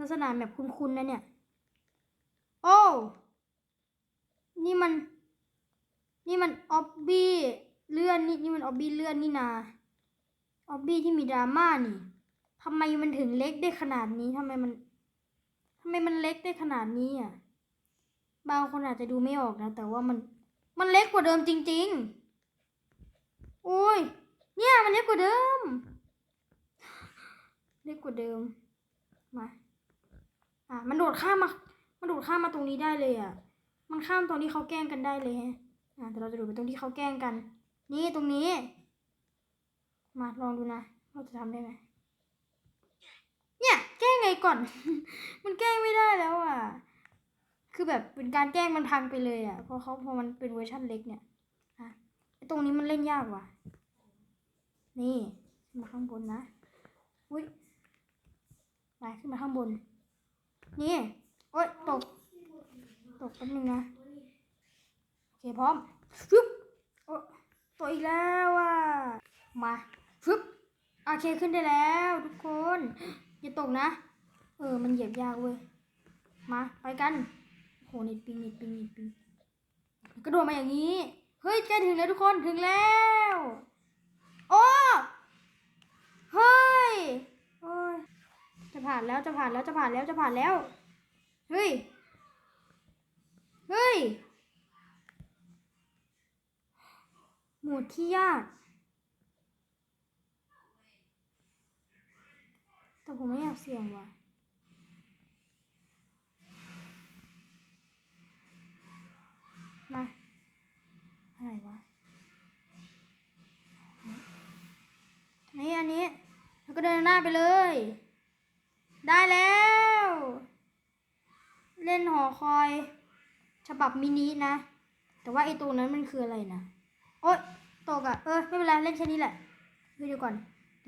ลักษณะแบบคุ้นๆนะเนี่ย โอ้ นี่มัน นี่มันออบบี้เลื่อนนี่นี่มันออบบี้เลื่อนนี่นาออบบี้ที่มีดราม่านี่ทำไมมันถึงเล็กได้ขนาดนี้ทำไมมันทำไมมันเล็กได้ขนาดนี้อะ บางคนอาจจะดูไม่ออกนะ แต่ว่ามัน มันเล็กกว่าเดิมจริง ๆ โอ้ย เนี่ยมันเล็กกว่าเดิม เล็กกว่าเดิม มา มันโดดข้ามมา มันโดดข้ามมาตรงนี้ได้เลยอะ มันข้ามตรงที่เขาแกล้งกันได้เลยฮะอะแต่เราจะโดดไปตรงที่เขาแกล้งกัน นี่ตรงนี้ มาลองดูนะเราจะทำได้ไหมเนี่ย แกล้งไงก่อน มันแกล้งไม่ได้แล้วอะ คือแบบเป็นการแกล้งมันพังไปเลยอะ เพราะเขาพอมันเป็นเวอร์ชันเล็กเนี่ยอะตรงนี้มันเล่นยากว่ะ นี่มาข้างบนนะ อุ้ยไปขึ้นมาข้างบน นี่ โอ๊ยตก ตกแป๊บนึงนะ โอเคพร้อมฟึบโอ้ตกอีกแล้วอะ มาฟึบโอเคขึ้นได้แล้วทุกคน อย่าตกนะ เออ มันเหยียบยากเว้ย มา ไปกันโหน็ตปิงน็ตปิงน็ตปิงกระโดดมาอย่างนี้ เฮ้ยใกล้ถึงแล้วทุกคน ถึงแล้ว โอ้ เฮ้ยโอ้ยจะ ผ่านแล้วจะผ่านแล้วจะผ่านแล้วจะผ่านแล้ว เฮ้ย เฮ้ย หมดที่ยาก แต่ผมไม่อยากเสี่ยงว่ะมาอะไรวะนี่อันนี้ แล้วก็เดินหน้าไปเลย ได้แล้ว เล่นหอคอย ฉบับมินินะ แต่ว่าไอ้ตรงนั้นมันคืออะไรนะโอ๊ยตกอะเออไม่เป็นไรเล่นแค่นี้แหละเดี๋ยวก่อน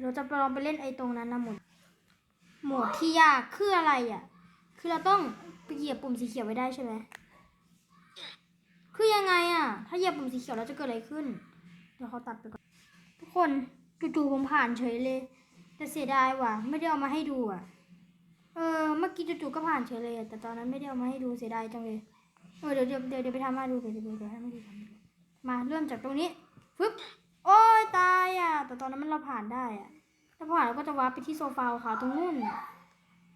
เราจะลองไปเล่นไอ้ตรงนั้นนะหมดหมดที่ยากคืออะไรอะคือเราต้องไปเหยียบปุ่มสีเขียวไว้ได้ใช่ไหมคือยังไงอะถ้าเหยียบปุ่มสีเขียวแล้วจะเกิดอะไรขึ้น เดี๋ยวเขาตัดไปก่อน ทุกคนจู่ๆผมผ่านเฉยเลย แต่เสียดายว่ะ ไม่ได้เอามาให้ดูอะ เออเมื่อกี้จู่ๆก็ผ่านเฉยเลยแต่ตอนนั้นไม่ได้เอามาให้ดูเสียดายจังเลยเออเดี๋ยวเดี๋ยวเดี๋ยวไปทำมาดูเดี๋ยวเดี๋ยวเดี๋ยวให้มาดูทำมาเริ่มจากตรงนี้ฟึบโอ้ยตายอะ แต่ตอนนั้นมันเราผ่านได้อะถ้าผ่านเราก็จะวาร์ปไปที่โซฟาขาวตรงนู้น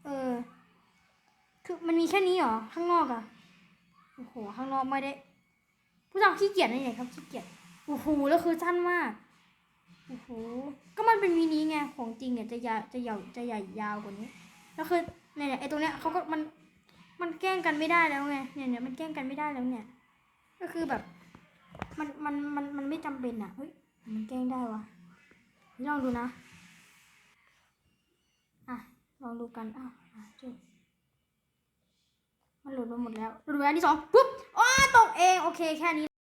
เออ คือมันมีแค่นี้เหรอข้างนอกอะโอ้โหข้างนอกไม่ได้ ผู้ชายขี้เกียจนะเนี่ยครับขี้เกียจโอ้โหแล้วคือสั้นมากโอ้โหก็มันเป็นมินิไงของจริงเนี่ยจะยาวจะยาวจะใหญ่ยาวกว่านี้ แล้วคือเนี่ยเนี่ยไอ้ตรงเนี้ยเขาก็มันมันแกล้งกันไม่ได้แล้วไงเนี่ยเนี่ยมันแกล้งกันไม่ได้แล้วเนี่ย ก็คือแบบ มันมันมันมันไม่จำเป็นอะเฮ้ยมันแกล้งได้วะลองดูนะอะลองดูกันอ้าวอะจุดมันหลุดมาหมดแล้วหลุดมาอันที่สองปุ๊บอ้อตกเองโอเคแค่นี้